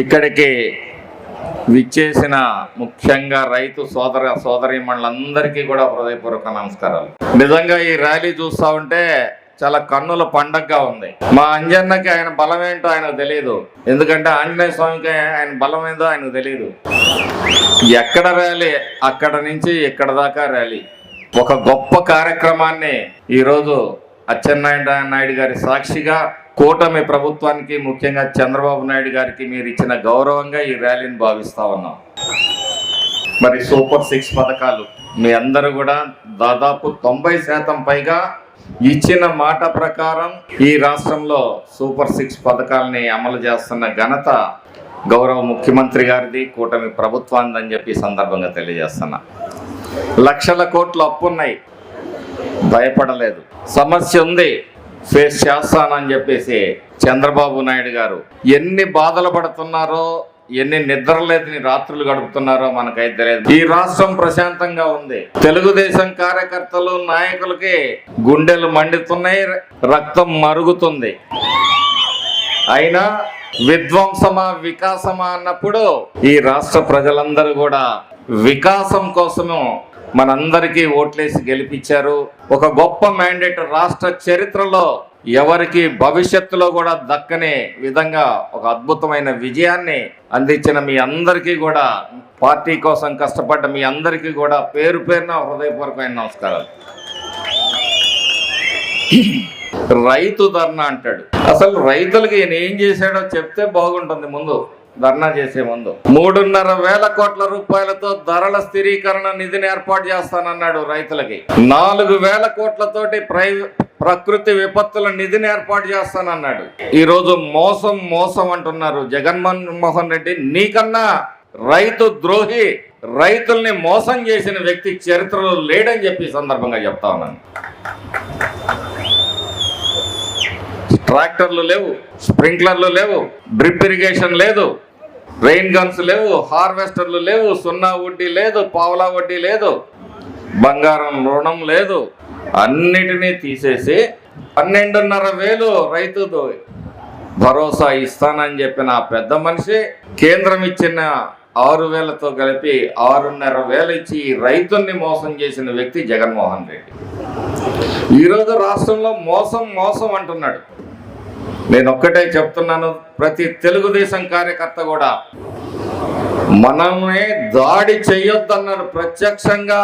ఇక్కడికి విచ్చేసిన ముఖ్యంగా రైతు సోదర సోదరీమణులందరికీ కూడా హృదయపూర్వక నమస్కారాలు. నిజంగా ఈ ర్యాలీ చూస్తా ఉంటే చాలా కన్నుల పండగగా ఉంది. మా అంజన్నకి ఆయన బలం ఏంటో ఆయనకు తెలియదు ఎందుకంటే ఆంజనేయ స్వామికి ఆయన బలం ఏందో ఆయనకు తెలియదు ఎక్కడ ర్యాలీ? అక్కడ నుంచి ఇక్కడ దాకా ర్యాలీ. ఒక గొప్ప కార్యక్రమాన్ని ఈరోజు అచ్చెన్నాయుడు నాయుడు గారి సాక్షిగా కూటమి ప్రభుత్వానికి ముఖ్యంగా చంద్రబాబు నాయుడు గారికి మీరు ఇచ్చిన గౌరవంగా ఈ ర్యాలీని భావిస్తా ఉన్నాం. మరి సూపర్ సిక్స్ పథకాలు మీ అందరూ కూడా దాదాపు తొంభై శాతం పైగా ఇచ్చిన మాట ప్రకారం ఈ రాష్ట్రంలో సూపర్ సిక్స్ పథకాలని అమలు చేస్తున్న ఘనత గౌరవ ముఖ్యమంత్రి గారిది కూటమి ప్రభుత్వాన్ని అని చెప్పి సందర్భంగా తెలియజేస్తున్నా. లక్షల కోట్లు అప్పున్నాయి. భయపడలేదు. సమస్య ఉంది. ఫేస్ చేస్తానని చెప్పేసి చంద్రబాబు నాయుడు గారు ఎన్ని బాధలు పడుతున్నారో ఎన్ని నిద్రలేదని రాత్రులు గడుపుతున్నారో మనకైతే తెలియదు. ఈ రాష్ట్రం ప్రశాంతంగా ఉంది. తెలుగుదేశం కార్యకర్తలు నాయకులకి గుండెలు మండుతున్నాయి రక్తం మరుగుతుంది. అయినా విధ్వంసమా వికాసమా అన్నప్పుడు ఈ రాష్ట్ర ప్రజలందరూ కూడా వికాసం కోసము మనందరికీ ఓట్లేసి గెలిపించారు. ఒక గొప్ప మ్యాండేట్ రాష్ట్ర చరిత్రలో ఎవరికి భవిష్యత్తులో కూడా దక్కని విధంగా ఒక అద్భుతమైన విజయాన్ని అందించిన మీ అందరికీ కూడా పార్టీ కోసం కష్టపడ్డ మీ అందరికీ కూడా పేరు పేరున హృదయపూర్వకమైన నమస్కారాలు. రైతు ధర్నా అంటాడు. అసలు రైతులకి ఈయన ఏం చేశాడో చెప్తే బాగుంటుంది ముందు. ధర్నా చేసే ముందు. మూడున్నర వేల కోట్ల రూపాయలతో ధరల స్థిరీకరణ నిధిని ఏర్పాటు చేస్తానన్నాడు రైతులకి. నాలుగు వేల కోట్లతోటి ప్రై ప్రకృతి విపత్తుల నిధిని ఏర్పాటు చేస్తానన్నాడు. ఈరోజు మోసం మోసం అంటున్నారు జగన్మోహన్ రెడ్డి. నీకన్నా రైతు ద్రోహి రైతుల్ని మోసం చేసిన వ్యక్తి చరిత్రలో లేడని చెప్పి సందర్భంగా చెప్తా ఉన్నాను. ట్రాక్టర్లు లేవు స్ప్రింక్లర్లు లేవు డ్రిప్ ఇరిగేషన్ లేదు రెయిన్ గన్స్ లేవు హార్వెస్టర్లు లేవు సున్నా వడ్డీ లేదు పావలా వడ్డీ లేదు బంగారం రుణం లేదు. అన్నిటినీ తీసేసి పన్నెండున్నర వేలు రైతుతో భరోసా ఇస్తానని చెప్పిన ఆ పెద్ద మనిషి కేంద్రం ఇచ్చిన ఆరు వేలతో కలిపి ఆరున్నర వేలు ఇచ్చి రైతుల్ని మోసం చేసిన వ్యక్తి జగన్మోహన్ రెడ్డి. ఈరోజు రాష్ట్రంలో మోసం మోసం అంటున్నాడు. నేను ఒక్కటే చెప్తున్నాను ప్రతి తెలుగుదేశం కార్యకర్త కూడా. మనమే దాడి చేయొద్దన్నారు ప్రత్యక్షంగా.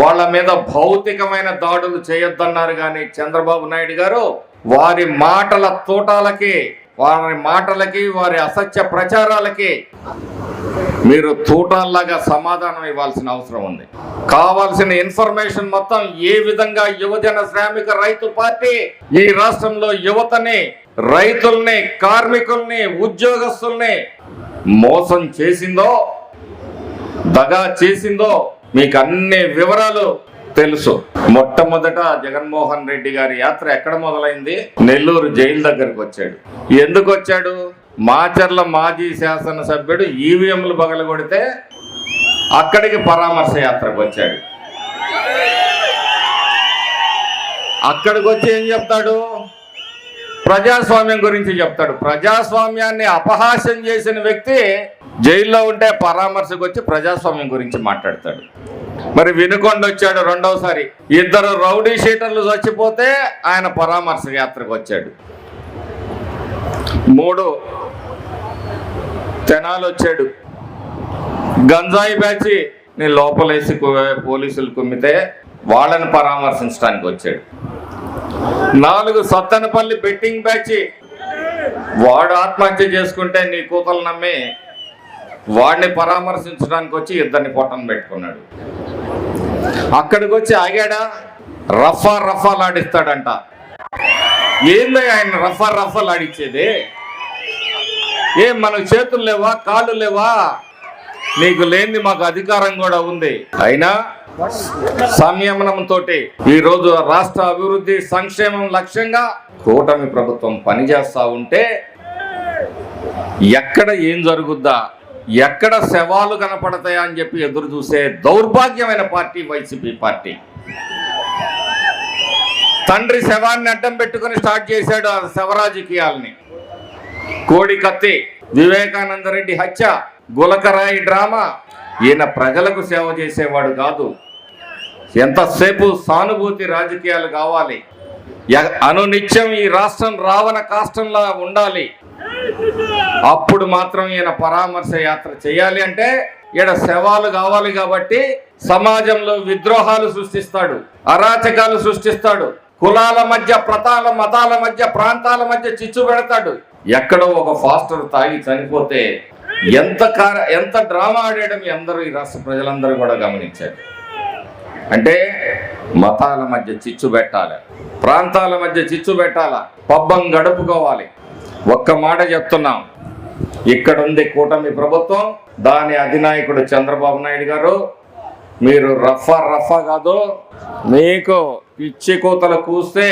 వాళ్ళ మీద భౌతికమైన దాడులు చేయొద్దన్నారు కానీ చంద్రబాబు నాయుడు గారు వారి మాటల తోటాలకి వారి మాటలకి వారి అసత్య ప్రచారాలకి మీరు తూటాల్లాగా సమాధానం ఇవ్వాల్సిన అవసరం ఉంది. కావాల్సిన ఇన్ఫర్మేషన్ మొత్తం ఏ విధంగా యువజన శ్రామిక రైతు పార్టీ ఈ రాష్ట్రంలో యువతని రైతుల్ని కార్మికుల్ని ఉద్యోగస్తుల్ని మోసం చేసిందో దగా చేసిందో మీకు అన్ని వివరాలు తెలుసు. మొట్టమొదట జగన్మోహన్ రెడ్డి గారి యాత్ర ఎక్కడ మొదలైంది? నెల్లూరు జైలు దగ్గరకు వచ్చాడు. ఎందుకు వచ్చాడు? మాచర్ల మాజీ శాసనసభ్యుడు ఈవీఎంలు పగలగొడితే అక్కడికి పరామర్శ యాత్రకు వచ్చాడు. అక్కడికి వచ్చి ఏం చెప్తాడు? ప్రజాస్వామ్యం గురించి చెప్తాడు. ప్రజాస్వామ్యాన్ని అపహాస్యం చేసిన వ్యక్తి జైల్లో ఉంటే పరామర్శకు వచ్చి ప్రజాస్వామ్యం గురించి మాట్లాడతాడు. మరి వినుకొండ వచ్చాడు రెండవసారి ఇద్దరు రౌడీ షీటర్లు చచ్చిపోతే ఆయన పరామర్శ యాత్రకు వచ్చాడు మూడు తెనాలు వచ్చాడు గంజాయి బ్యాచి నేను లోపలేసి పోలీసులు కుమ్మితే వాళ్ళని పరామర్శించడానికి వచ్చాడు. నాలుగు సత్తెనపల్లి బెట్టింగ్ బ్యాచ్. వాడు ఆత్మహత్య చేసుకుంటే నీ కూతలు నమ్మి వాడిని పరామర్శించడానికి వచ్చి ఇద్దరిని పొట్టను పెట్టుకున్నాడు. అక్కడికి వచ్చి ఆగాడా? రఫా రఫాలు లాడిస్తాడంట ఏందో ఆయన రఫా రఫాలు ఆడిచ్చేది ఏం మనకు చేతులు లేవా? కాళ్ళు లేవా? నీకు లేనిది మాకు అధికారం కూడా ఉంది. అయినా సంయమనంతో ఈరోజు రాష్ట్ర అభివృద్ధి సంక్షేమం లక్ష్యంగా కూటమి ప్రభుత్వం పనిచేస్తూ ఉంటే ఎక్కడ ఏం జరుగుద్దా? ఎక్కడ శవాలు కనపడతాయా అని చెప్పి ఎదురు చూసే దౌర్భాగ్యమైన పార్టీ వైసీపీ పార్టీ. తండ్రి శవాన్ని అడ్డం పెట్టుకుని స్టార్ట్ చేశాడు ఆ శవరాజకీయాల్ని కోడి కత్తి వివేకానందరెడ్డి హత్య గులకరాయి డ్రామా. ఈయన ప్రజలకు సేవ చేసేవాడు కాదు. ఎంతసేపు సానుభూతి రాజకీయాలు కావాలి? అనునిత్యం ఈ రాష్ట్రం రావణ కాష్టంలా ఉండాలి. అప్పుడు మాత్రం ఈయన పరామర్శ యాత్ర చేయాలి అంటే ఈడ శవాలు కావాలి కాబట్టి సమాజంలో విద్రోహాలు సృష్టిస్తాడు అరాచకాలు సృష్టిస్తాడు కులాల మధ్య ప్రతాల మతాల మధ్య ప్రాంతాల మధ్య చిచ్చు పెడతాడు. ఎక్కడో ఒక ఫాస్టర్ తాగి చనిపోతే ఎంత కార ఎంత డ్రామా ఆడేయడం అందరూ ఈ రాష్ట్ర ప్రజలందరూ కూడా గమనించారు అంటే మతాల మధ్య చిచ్చు పెట్టాలి. ప్రాంతాల మధ్య చిచ్చు పెట్టాలా? పబ్బం గడుపుకోవాలి. ఒక్క మాట చెప్తున్నాం. ఇక్కడ ఉంది కూటమి ప్రభుత్వం దాని అధినాయకుడు చంద్రబాబు నాయుడు గారు. మీరు రఫా రఫా కాదు మీకు పిచ్చి కూతలు కూస్తే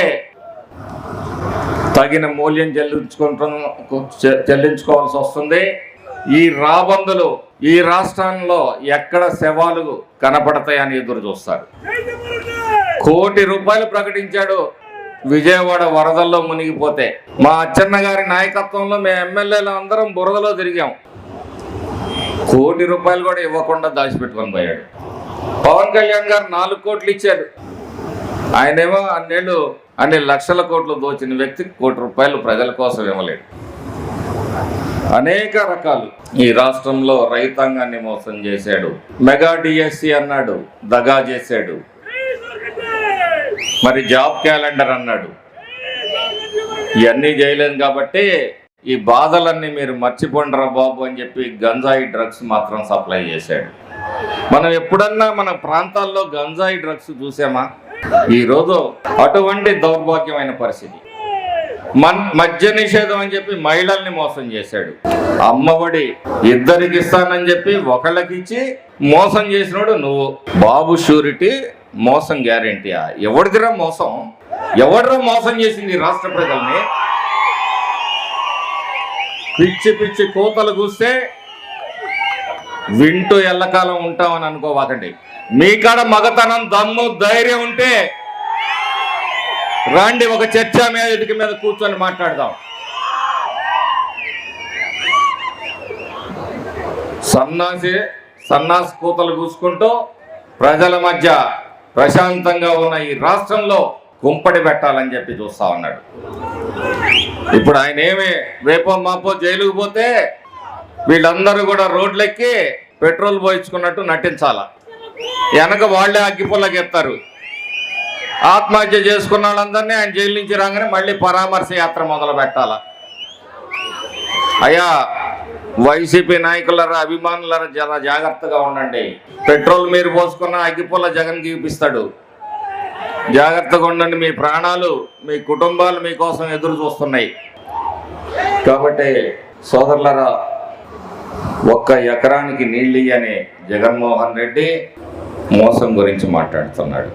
తగిన మూల్యం చెల్లించుకుంటు చెల్లించుకోవాల్సి వస్తుంది. ఈ రాబందులు ఈ రాష్ట్రంలో ఎక్కడ శవాలు కనపడతాయని ఎదురు చూస్తారు. కోటి రూపాయలు ప్రకటించాడు విజయవాడ వరదల్లో మునిగిపోతే. మా అచ్చన్న గారి నాయకత్వంలో మేము ఎమ్మెల్యేలు అందరం బురదలో తిరిగాం. కోటి రూపాయలు కూడా ఇవ్వకుండా దాచిపెట్టుకొని పోయాడు. పవన్ కళ్యాణ్ గారు నాలుగు కోట్లు ఇచ్చాడు. ఆయనేమో అన్నేళ్ళు అన్ని లక్షల కోట్లు దోచిన వ్యక్తికి కోటి రూపాయలు ప్రజల కోసం ఇవ్వలేడు అనేక రకాలు. ఈ రాష్ట్రంలో రైతాంగాన్ని మోసం చేశాడు. మెగా డిఎస్సి అన్నాడు. దగా చేశాడు. మరి జాబ్ క్యాలెండర్ అన్నాడు. ఇవన్నీ చేయలేదు కాబట్టి ఈ బాధలన్నీ మీరు మర్చిపోండిరా బాబు అని చెప్పి గంజాయి డ్రగ్స్ మాత్రం సప్లై చేశాడు. మనం ఎప్పుడన్నా మన ప్రాంతాల్లో గంజాయి డ్రగ్స్ చూసామా? ఈరోజు అటువంటి దౌర్భాగ్యమైన పరిస్థితి. మన్ మద్య నిషేధం అని చెప్పి మహిళల్ని మోసం చేశాడు. అమ్మఒడి ఇద్దరికి ఇస్తానని చెప్పి ఒకళ్ళకిచ్చి మోసం చేసినోడు నువ్వు. బాబు షూరిటీ మోసం గ్యారెంటీయా ఎవడిదిరా మోసం? ఎవడరా మోసం చేసింది ఈ రాష్ట్ర ప్రజల్ని? పిచ్చి పిచ్చి కోతలు కూస్తే వింటూ ఎల్లకాలం ఉంటామని అనుకోవాకండి. మీ కాడ మగతనం దమ్ము ధైర్యం ఉంటే రండి ఒక చర్చ వేదిక మీద కూర్చొని మాట్లాడదాం. సన్నాసి సన్నాసి కూతలు కూసుకుంటూ ప్రజల మధ్య ప్రశాంతంగా ఉన్న ఈ రాష్ట్రంలో కుంపడి పెట్టాలని చెప్పి చూస్తా ఉన్నాడు. ఇప్పుడు ఆయన ఏమి రేపో మాపో జైలుకు పోతే వీళ్ళందరూ కూడా రోడ్లెక్కి పెట్రోల్ పోయించుకున్నట్టు నటించాల? వెనక వాళ్ళే అగ్గిపుల్లకి ఎత్తారు ఆత్మహత్య చేసుకున్న వాళ్ళందరినీ ఆయన జైలు నుంచి రాగానే మళ్ళీ పరామర్శ యాత్ర మొదలు పెట్టాల? అయ్యా వైసీపీ నాయకులరా అభిమానులరా చాలా జాగ్రత్తగా ఉండండి. పెట్రోల్ మీరు పోసుకున్న అగ్గిపుల్ల జగన్ చూపిస్తాడు జాగ్రత్తగా ఉండండి మీ ప్రాణాలు మీ కుటుంబాలు మీకోసం ఎదురు చూస్తున్నాయి. కాబట్టి సోదరులరా ఒక్క ఎకరానికి నీళ్ళు ఇయ్యని జగన్మోహన్ రెడ్డి మోసం గురించి మాట్లాడుతున్నాడు.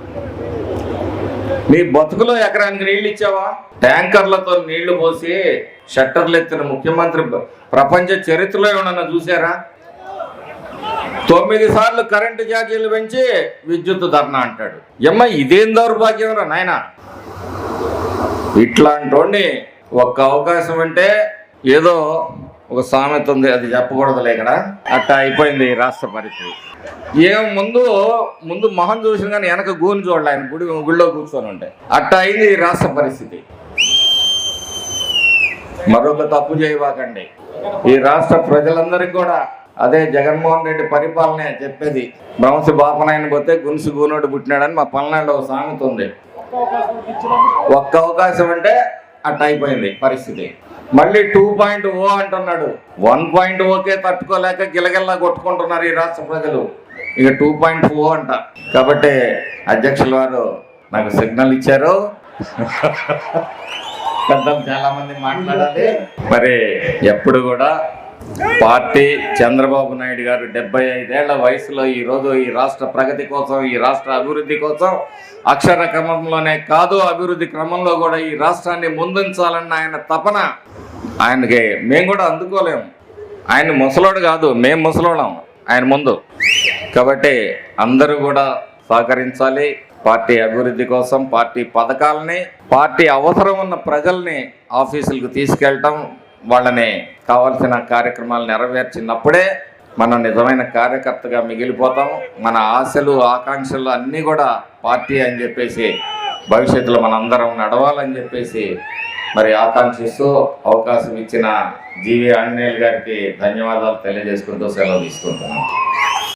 నీ బతుకులో ఎకరానికి నీళ్ళు ఇచ్చావా? ట్యాంకర్లతో నీళ్ళు పోసి షట్టర్లు ఎత్తిన ముఖ్యమంత్రి ప్రపంచ చరిత్రలో ఏమన్నా చూసారా తొమ్మిది సార్లు కరెంటు ఛార్జీలు పెంచి విద్యుత్ ధర్నా అంటాడు. ఎమ్మ ఇదేం దౌర్భాగ్యం రా నాయన? ఇట్లాంటి ఒక్క అవకాశం అంటే ఏదో ఒక సామెత ఉంది అది చెప్పకూడదులే ఇక్కడ. అట్టా అయిపోయింది ఈ రాష్ట్ర పరిస్థితి. ఏం ముందు ముందు మొహం చూసిన కానీ వెనక గూని చూడాలి ఆయన గుడి గుళ్ళో కూర్చొని ఉంటే. అట్ట అయింది ఈ రాష్ట్ర పరిస్థితి. మరొక తప్పు చేయవాకండి ఈ రాష్ట్ర ప్రజలందరికీ కూడా అదే జగన్మోహన్ రెడ్డి పరిపాలనే చెప్పేది. బ్రహ్మసి బాపనాయన పోతే గునుసు గూనోడు పుట్టినాడని మా పల్నాడులో ఒక సామెత ఉంది. ఒక్క అవకాశం అంటే అట్ట అయిపోయింది పరిస్థితి. మళ్ళీ టూ పాయింట్ ఓ అంటున్నాడు. వన్ పాయింట్ ఓకే తట్టుకోలేక గిలగిల్లా కొట్టుకుంటున్నారు ఈ రాష్ట్ర ప్రజలు. ఇక టూ పాయింట్ ఓ అంట. కాబట్టి అధ్యక్షుల వారు నాకు సిగ్నల్ ఇచ్చారు. పెద్దలు చాలా మంది మాట్లాడాలి. మరి ఎప్పుడు కూడా పార్టీ చంద్రబాబు నాయుడు గారు డెబ్బై ఐదేళ్ళ వయసులో ఈరోజు ఈ రాష్ట్ర ప్రగతి కోసం ఈ రాష్ట్ర అభివృద్ధి కోసం అక్షర క్రమంలోనే కాదు అభివృద్ధి క్రమంలో కూడా ఈ రాష్ట్రాన్ని ముందుంచాలన్న ఆయన తపన ఆయనకి మేము కూడా అందుకోలేము ఆయన ముసలోడు కాదు మేము ముసలోళ్ళం ఆయన ముందు. కాబట్టి అందరూ కూడా సహకరించాలి. పార్టీ అభివృద్ధి కోసం పార్టీ పథకాలని పార్టీ అవసరం ఉన్న ప్రజల్ని ఆఫీసులకు తీసుకెళ్ళటం వాళ్ళని కావాల్సిన కార్యక్రమాలు నెరవేర్చినప్పుడే మనం నిజమైన కార్యకర్తగా మిగిలిపోతాం. మన ఆశలు ఆకాంక్షలు అన్నీ కూడా పార్టీ అని చెప్పేసి భవిష్యత్తులో మనందరం నడవాలని చెప్పేసి మరి ఆకాంక్షిస్తూ అవకాశం ఇచ్చిన జీవి ఆంజనేయులు గారికి ధన్యవాదాలు తెలియజేసుకుంటూ సెలవు తీసుకుంటున్నాను.